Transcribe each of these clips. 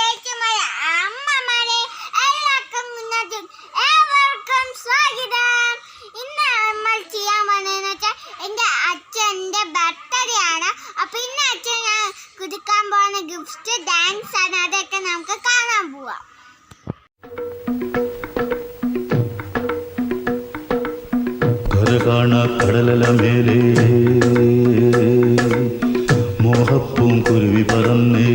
അമ്മമാരെ എല്ലാവർക്കും മുന്നോട്ടും ഏവർക്കും സ്വാഗതം. ഇന്ന് നമ്മൾ ചെയ്യാൻ പോകുന്നതെന്ന് വെച്ചാൽ എന്റെ ബർത്ത്ഡേ ആണ്. അപ്പൊ ഇന്ന് അച്ഛൻ ഞാൻ കുതുക്കാൻ ഗിഫ്റ്റ് ഡാൻസ് ആണ്. അതൊക്കെ നമുക്ക് കാണാൻ പോവാം. കരകാണ കടലല മേലേ. മോഹപ്പൂം കുരുവി പറന്നേ.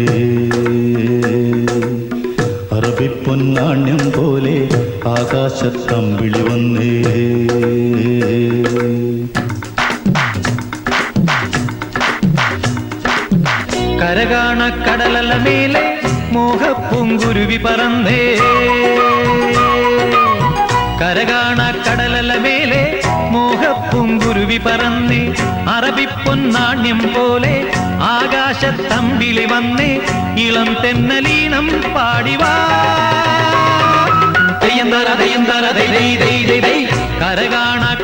അറബിപ്പൊന്നാണ്യം പോലെ ആകാശത്തമ്പിളി വന്നേ. കരകാണ കടലല മേലെ കുരുവി പറന്നേ. കരകാണ കടലല മേലെ കുരുവി പറന്നേ. അറബിപ്പൊന്നാണ്യം പോലെ ആകാശത്തമ്പിളി വന്നേ ഇളം തെന്നലീനം പാടിവാ.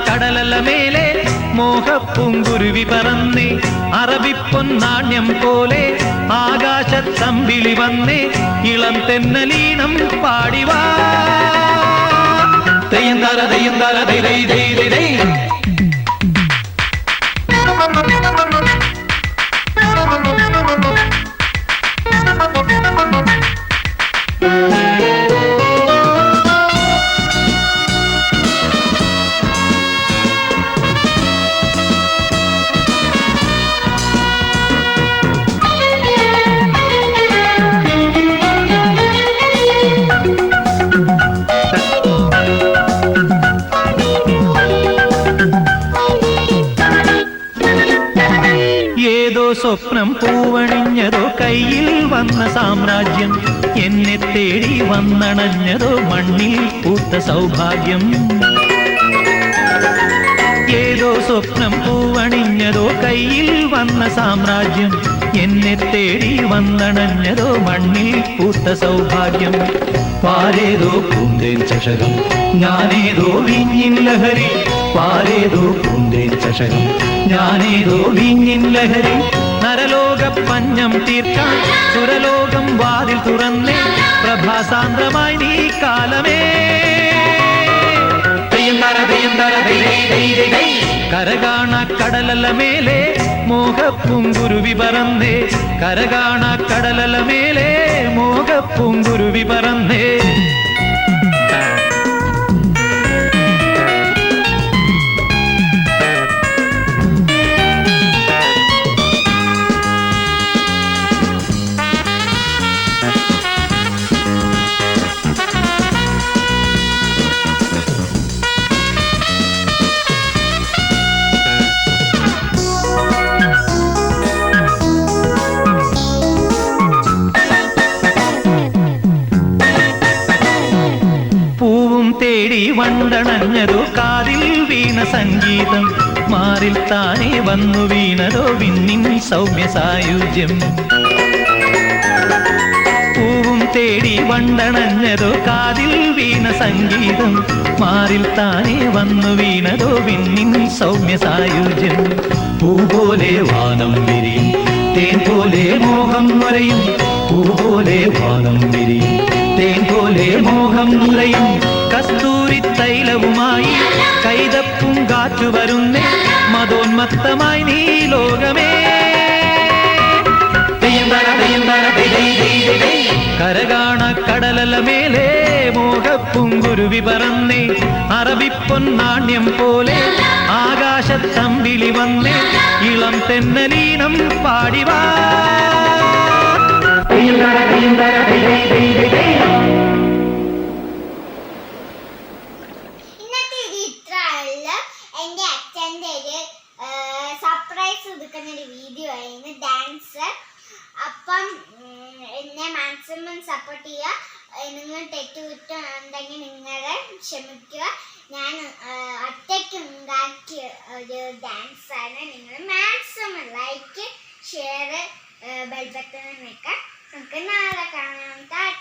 കടലല്ല മേലെ മോഹപ്പൂങ്കുരുവി പറന്നേ. അറബിപ്പൊന്നാണ്യം പോലെ ആകാശത്തമ്പിളി വന്നേ ഇളം തെന്നലീനം പാടിവാ. തെയ്യന്താര തെയ്യന്താര ദൈ ദൈ ദൈ ദൈ. സ്വപ്നം പൂവണിഞ്ഞതോ കയ്യിൽ വന്ന സാമ്രാജ്യം എന്നെ തേടി വന്നണഞ്ഞതോ മണ്ണിൽ പൂത്ത സൗഭാഗ്യം. ഏതോ സ്വപ്നം പൂവണിഞ്ഞതോ കയ്യിൽ വന്ന സാമ്രാജ്യം എന്നെ തേടി വന്നണഞ്ഞതോ മണ്ണിൽ പൂത്ത സൗഭാഗ്യം. പാരേതോ പൂന്തേൻ ചഷകം. ഞാനേതോ വിഞ്ഞിൻ ലഹരി പാരേതോ പൂന്തേൻ ചഷകം. ഞാനേതോ വിഞ്ഞിൻ ലഹരി നരലോക പഞ്ഞം തീർക്കാൻ സുരലോകം വാതിൽ തുറന്നേ പ്രഭാസാന്ദ്രമായി നീ കാലമേ. കരകാണ കടലല മേലെ മോഹപ്പൂങ്കുരുവി പറന്നേ കരകാണ കടലല മേലെ മോഹപ്പൂങ്കുരുവി പറന്നേ തേടി കാതിൽ വീണ സംഗീതം. മാറിൽ താനെ വന്നു വീണതോ വിണ്ണിൻ സൗമ്യ സായുജ്യം. പൂവും തേടി വണ്ടണഞ്ഞതോ കാതിൽ വീണ സംഗീതം. മാറിൽ താനെ വന്നു വീണതോ വിണ്ണിൻ സൗമ്യ സായുജ്യം. പൂ പോലെ വാനം വിരിയും തേൻ പോലെ മോഹം നുരയും. പൂ പോലെ വാനം വിരിയും തേൻ പോലെ മോഹം നുരയും. കസ്തൂരി തൈലവുമായി കൈതപ്പും കാറ്റു വരുന്നേ. മതോന്മത്തമായി നീ ലോകമേ. കരകാണ കടലല മേലെ. മോഹപ്പുങ്കുരുവി പറന്നേ. അറബിപ്പൊന്നാണ്യം പോലെ ആകാശത്തമ്പിളി വന്നേ. ഇളം തെന്നലീനം പാടിവാ തെയ്യന്തര തെയ്യന്തര ദൈ ദൈ ദൈ ദൈ ദൈ. ഇന്നത്തെ ഒരു ഇത്രയല്ല എന്റെ അച്ഛന്റെ ഒരു സർപ്രൈസ് കൊടുക്കുന്ന ഒരു വീഡിയോ ആയിരുന്നു ഡാൻസ് അപ്പം എന്നെ മാക്സിമം സപ്പോർട്ട് ചെയ്യുക. നിങ്ങൾ തെറ്റുകുറ്റം ഉണ്ടെങ്കിൽ നിങ്ങളെ ക്ഷമിക്കുക. ഞാൻ ഒറ്റയ്ക്ക് ഉണ്ടാക്കിയ ഒരു ഡാൻസാണ് നിങ്ങൾ മാക്സിമം ലൈക്ക് ഷെയർ ബെൽബട്ടൺ നിൽക്കാം. നമുക്ക് നാളെ കാണാം. ടാറ്റാ.